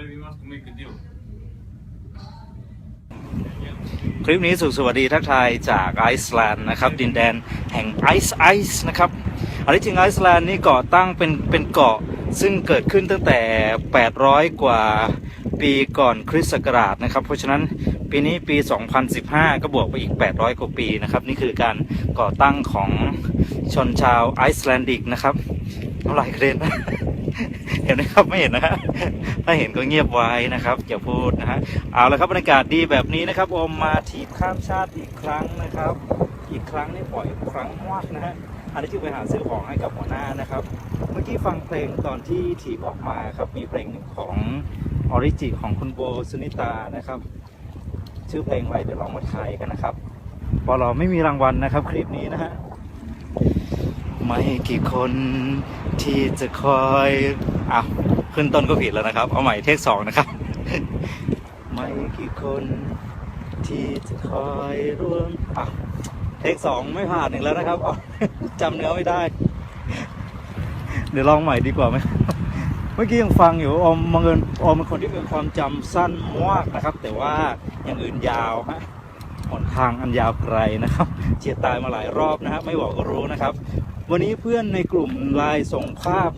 we we must make a deal. คลิปนี้สุขสวัสดีทักทายจากไอซ์แลนด์นะครับ ดินแดนแห่งไอซ์ไอซ์นะครับอันที่จริงไอซ์แลนด์นี่ก่อตั้งเป็นเป็นเกาะซึ่งเกิดขึ้นตั้งแต่ 800 กว่าปีก่อนคริสต์ศักราชนะครับ เพราะฉะนั้นปีนี้ปี 2015 ก็บวกไปอีก 800 กว่าปีนะครับ นี่คือการก่อตั้งของชนชาวไอซ์แลนดิกนะครับน้ำลายกระเด็นเห็นไหมครับไม่เห็นนะฮะถ้าเห็นก็เงียบไว้นะครับอย่าพูดนะฮะเอาละครับบรรยากาศดีแบบนี้นะครับอมมาทีมข้ามชาติอีกครั้งนะครับ อีกครั้งนี่ปล่อยครั้งมากนะฮะอันนี้คือไปหาซื้อของให้กับหัวหน้านะครับ เมื่อกี้ฟังเพลงตอนที่ทีมออกมาครับมีเพลงหนึ่งของออริจิของคุณโบสุนิตานะครับ ชื่อเพลงอะไรเดี๋ยวลองมาทายกันนะครับพอเราไม่มีรางวัลนะครับคลิปนี้นะฮะไม่กี่คนที่จะคอย อ้าวขึ้นต้นก็ผิดแล้วนะครับ เอาใหม่เทคสองนะครับ ไม่กี่คนที่จะคอยร่วมอ้าวเทคสองไม่ผ่านอีกแล้วนะครับอ้าวจำเนื้อไม่ได้ เดี๋ยวลองใหม่ดีกว่าไหมเมื่อกี้ยังฟังอยู่อมบังเอิญอมเป็นคนที่มีความจำสั้นมากนะครับ แต่ว่าอย่างอื่นยาวฮะหนทางอันยาวไกลนะครับ เฉียดตายมาหลายรอบนะครับไม่บอกก็รู้นะครับ วันนี้เพื่อนในกลุ่มไลน์ส่งภาพ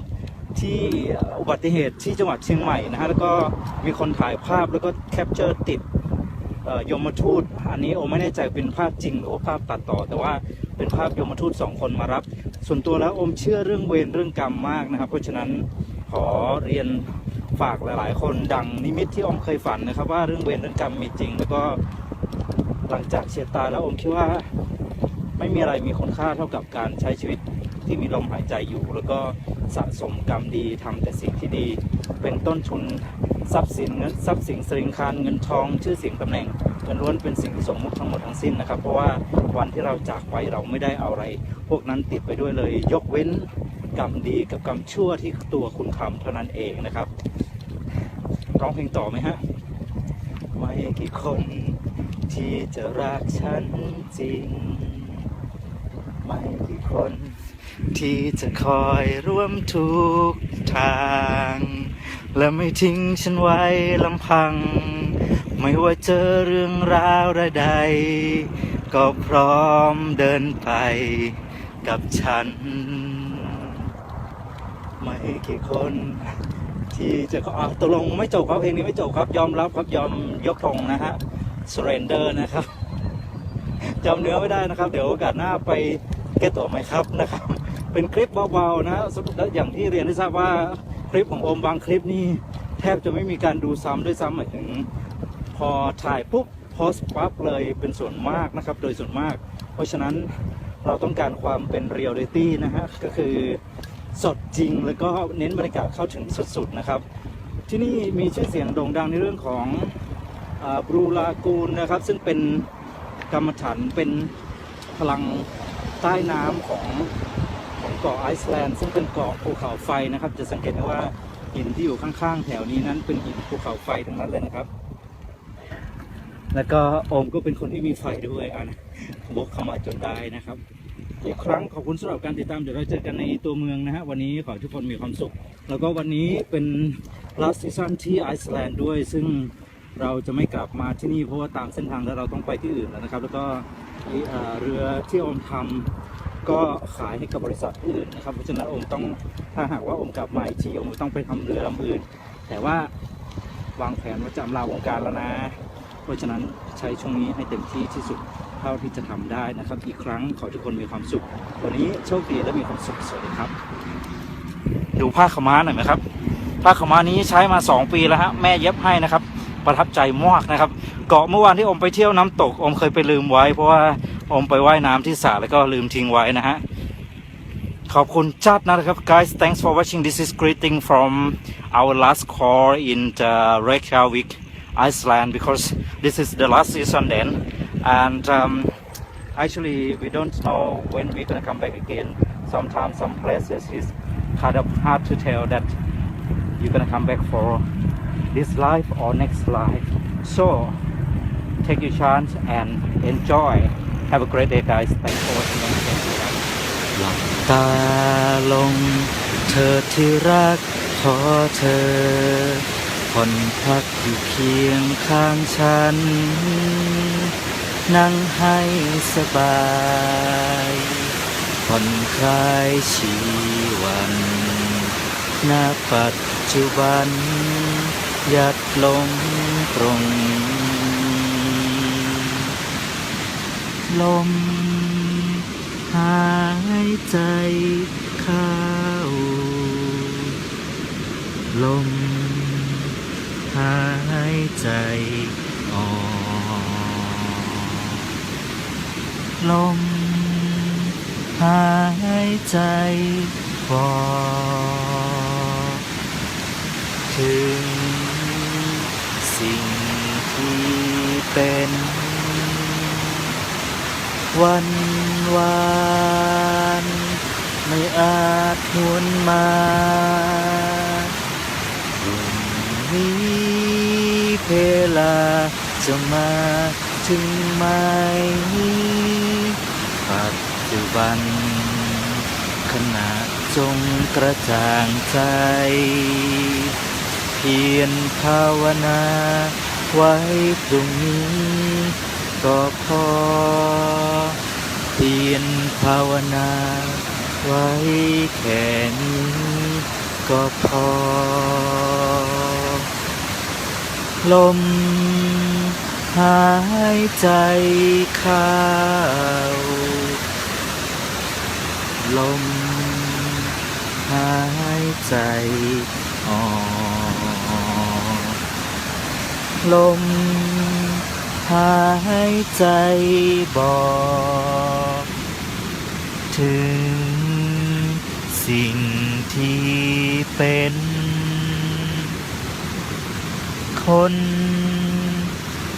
ที่อุบัติเหตุที่จังหวัดเชียงใหม่นะฮะแล้วก็มีคนถ่ายภาพแล้วก็แคปเจอร์ติดยมทูตอันนี้โอไม่แน่ใจเป็นภาพจริงหรือว่าภาพตัดต่อ แต่ว่าเป็นภาพยมทูตสองคนมารับ ส่วนตัวแล้วโอมเชื่อเรื่องเวรเรื่องกรรมมากนะครับ เพราะฉะนั้นขอเรียนฝากหลาย ๆ คนดังนิมิตที่อมเคยฝันนะครับ ว่าเรื่องเวรเรื่องกรรมมีจริง แล้วก็หลังจากเฉียดตายแล้วอมคิดว่าไม่มีอะไรมีคุณค่าเท่ากับการใช้ชีวิตที่มีลมหายใจอยู่ แล้วก็ สะสมกรรมดีทำแต่สิ่งที่ดี เป็นต้นทุนทรัพย์สินเงินทรัพย์สินสิริงคารเงินทองชื่อเสียงตำแหน่งมันล้วนเป็นสิ่งสมมุติทั้งหมดทั้งสิ้นนะครับ เพราะว่าวันที่เราจากไปเราไม่ได้เอาอะไร พวกนั้นติดไปด้วยเลย ยกเว้นกรรมดีกับกรรมชั่วที่ตัวคุณทำเท่านั้นเองนะครับร้องเพลงต่อไหมฮะไม่กี่คนที่จะรักฉันจริง ไม่กี่คน ที่จะคอยร่วมทุกทาง และไม่ทิ้งฉันไว้ลำพัง ไม่ว่าเจอเรื่องราวใด ก็พร้อมเดินไปกับฉัน ไม่กี่คนที่จะขออะตกลงไม่จบครับเพลงนี้ไม่จบครับ ยอมรับครับยอมยกธงนะฮะ surrender นะครับจำเนื้อไม่ได้นะครับ เดี๋ยวโอกาสหน้าไป แก้ตัวใหมครับนะครับ เป็นคลิปเบาๆนะแล้วอย่างที่เรียนให้ทราบว่าคลิปของโอมบางคลิปนี่แทบจะไม่มีการดูซ้ำด้วยซ้ำหมายถึง พอถ่ายปุ๊บโพสต์ปั๊บเลยเป็นส่วนมากนะครับ โดยส่วนมาก เพราะฉะนั้นเราต้องการความเป็นเรียลลิตี้นะฮะก็คือสดจริงแล้วก็เน้นบรรยากาศเข้าถึงสุดๆนะครับ ที่นี่มีชื่อเสียงโด่งดังในเรื่องของบรูลากูนนะครับ ซึ่งเป็นกรรมฐานเป็นพลัง ใต้น้ำของของเกาะไอซ์แลนด์ซึ่งเป็นเกาะภูเขาไฟนะครับ จะสังเกตได้ว่าหินที่อยู่ข้างๆ แถวนี้นั้นเป็นหินภูเขาไฟทั้งนั้นเลยนะครับ แล้วก็อมก็เป็นคนที่มีไฟด้วยอะนะวกเข้ามาจนได้นะครับ อีกครั้งขอบคุณสำหรับการติดตามเดี๋ยวเราเจอกันในตัวเมืองนะฮะวันนี้ขอทุกคนมีความสุข แล้วก็วันนี้เป็น last season ที่ไอซ์แลนด์ด้วย ซึ่งเราจะไม่กลับมาที่นี่เพราะว่าตามเส้นทางแล้วเราต้องไปที่อื่นแล้วนะครับ แล้วก็ เอ่อเรือที่อมทำก็ขายให้กับบริษัทอื่นนะครับเพราะฉะนั้นอมต้องถ้าหากว่าอมกลับมาอีกทีอมต้องไปทำเรือลำอื่น แต่ว่าวางแผนว่าจะลาวงการแล้วนะ เพราะฉะนั้นใช้ช่วงนี้ให้เต็มที่ที่สุดเท่าที่จะทำได้นะครับ อีกครั้งขอทุกคนมีความสุข วันนี้โชคดีและมีความสุขสวัสดีครับ ดูผ้าขม้าหน่อยไหมครับผ้าขม้านี้ใช้มา 2 ปีแล้วฮะแม่เย็บให้นะครับ ประทับใจมากนะครับ เกาะเมื่อวานที่อมไปเที่ยวน้ำตกอมเคยไปลืมไว้ เพราะว่าอมไปว่ายน้ำที่สระแล้วก็ลืมทิ้งไว้นะฮะขอบคุณจัดนะครับ guys thanks for watching this is greeting from our last call in the Reykjavik Iceland because this is the last season then and um, actually we don't know when we're gonna come back again sometimes some places is kind of hard to tell that you're gonna come back for this life or next life so take your chance and enjoy have a great day guys thanks for watching หลับตาลง เธอที่รักขอเธอผ่อนพักอยู่เคียงข้างฉัน นั่งให้สบายผ่อนคลายชีวัน ณปัจจุบัน ยัดลงตรง ลม หายใจเข้า ลม หายใจออก ลม หายใจออก ถึง สิ่งที่เป็น วันวานไม่อาจหวนมาพรุ่งนี้เพลาจะมาถึงไหมปัจจุบัน ขณะจงกระจ่างใจ พียรภาวนา ไว้ตรงนี้ก็พอเพียรภาวนา ไว้แค่นี้ก็พอ ลม หายใจเข้าลม หายใจออก ลมหายใจบอก ถึงสิ่งที่เป็น คน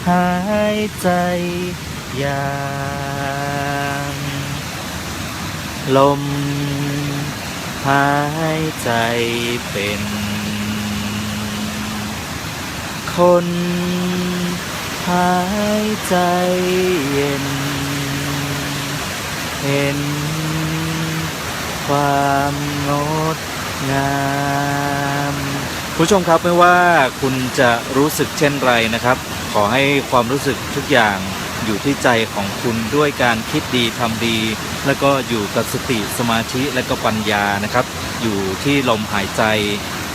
หายใจอย่างลมหายใจเป็น คนหายใจเย็น เห็น ความงดงามผู้ชมครับไม่ว่าคุณจะรู้สึกเช่นไรนะครับ ขอให้ความรู้สึกทุกอย่างอยู่ที่ใจของคุณด้วยการคิดดีทำดี แล้วก็อยู่กับสติสมาธิและก็ปัญญานะครับ อยู่ที่ลมหายใจ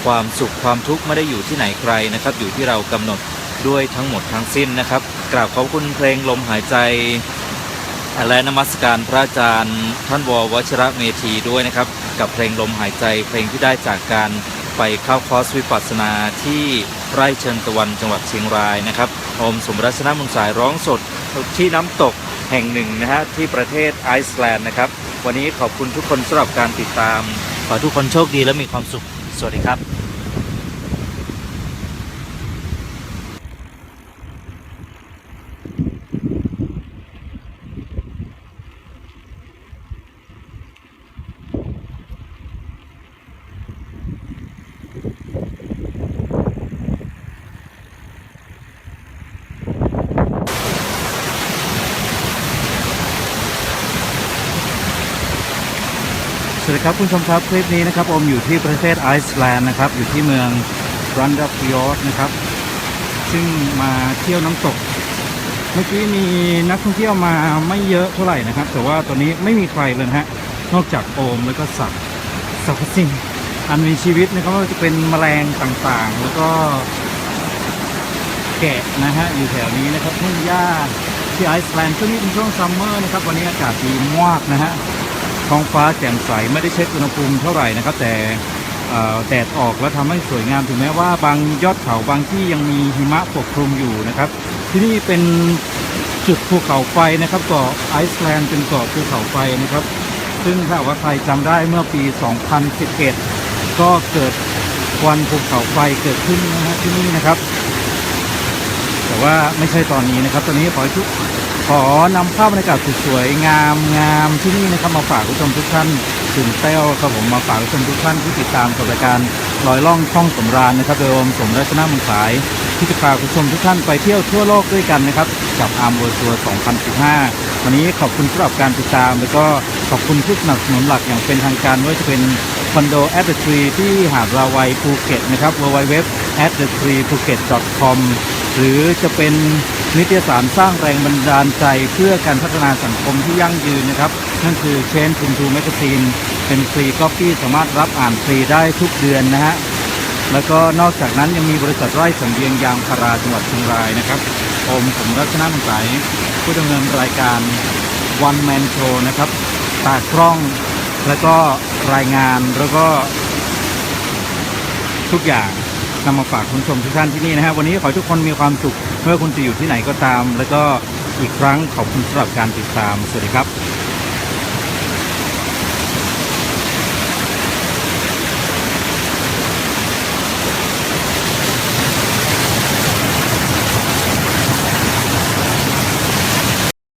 ความสุขความทุกข์ไม่ได้อยู่ที่ไหนไกลนะครับ อยู่ที่เรากำหนดด้วยทั้งหมดทั้งสิ้นนะครับ กราบขอบคุณเพลงลมหายใจ และนมัสการพระอาจารย์ ท่านววชระเมธีด้วยนะครับ กับเพลงลมหายใจ เพลงที่ได้จากการไปเข้าคอร์สวิปัสสนาที่ไร่เชิญตะวันจังหวัดเชียงรายนะครับโอมสมรัชนมุนสายร้องสดที่น้ำตกแห่งหนึ่งนะฮะที่ประเทศไอซ์แลนด์นะครับ วันนี้ขอบคุณทุกคนสำหรับการติดตาม ขอทุกคนโชคดีและมีความสุข สวัสดีครับ ดีครับคุณผู้ชมครับคลิปนี้นะครับอมอยู่ที่ประเทศไอซ์แลนด์นะครับอยู่ที่เมืองรันดับยอร์นะครับ ซึ่งมาเที่ยวน้ำตก เมื่อกี้มีนักท่องเที่ยวมาไม่เยอะเท่าไหร่นะครับ แต่ว่าตอนนี้ไม่มีใครเลยฮะนอกจากโอมแล้วก็สัตว์สรรพสิ่งอันมีชีวิตนะครับว่าจะเป็นแมลงต่างๆ แล้วก็แกะนะฮะอยู่แถวนี้นะครับทุ่งหญ้าที่ไอซ์แลนด์ช่วงนี้เป็นช่วงซัมเมอร์นะครับวันนี้อากาศดีมากนะฮะ ท้องฟ้าแจ่มใสไม่ได้เช็คอุณหภูมิเท่าไหร่นะครับ แต่แดดออกแล้วทำให้สวยงามถึงแม้ว่าบางยอดเขาบางที่ยังมีหิมะปกคลุมอยู่นะครับ ที่นี่เป็นจุดภูเขาไฟนะครับเกาะไอซ์แลนด์เป็นเกาะภูเขาไฟนะครับ ซึ่งถ้าว่าใครจำได้เมื่อปี 2011 ก็เกิดควันภูเขาไฟเกิดขึ้นนะฮะที่นี่นะครับ แต่ว่าไม่ใช่ตอนนี้นะครับ ตอนนี้ขอให้ทุก ขอนำภาพบรรยากาศสวยๆงามงามที่นี่นะครับมาฝากผู้ชมทุกท่านถึงเต้วครับผมมาฝากผู้ชมทุกท่านที่ติดตามกับรายการลอยล่องช่องสำราญนะครับโดยอมสมรัชนามุนสายที่จะพาผู้ชมทุกท่านไปเที่ยวทั่วโลกด้วยกันนะครับกับอาร์มเวอร์ทัวร์2015 วันนี้ขอบคุณสำหรับการติดตาม แล้วก็ขอบคุณผู้สนับสนุนหลักอย่างเป็นทางการว่าจะเป็นคอนโด at the tree ที่หาดราวัยภูเก็ตนะครับ www at the tree phuket com หรือจะเป็น นิตยสารสร้างแรงบันดาลใจเพื่อการพัฒนาสังคมที่ยั่งยืนนะครับ นั่นคือ Change into Magazine เป็นฟรีก๊อปปี้สามารถรับอ่านฟรีได้ทุกเดือนนะฮะแล้วก็นอกจากนั้นยังมีบริษัทไร่สังเวียงยางพาราจังหวัดเชียงรายนะครับผมผมรัชนามันใสผู้ดำเนินรายการ One Man Show นะครับตากล้องแล้วก็รายงานแล้วก็ทุกอย่าง นำมาฝากคุณผู้ชมทุกท่านที่นี่นะฮะวันนี้ขอให้ทุกคนมีความสุขเมื่อคุณจะอยู่ที่ไหนก็ตาม แล้วก็อีกครั้งขอบคุณสำหรับการติดตามสวัสดีครับ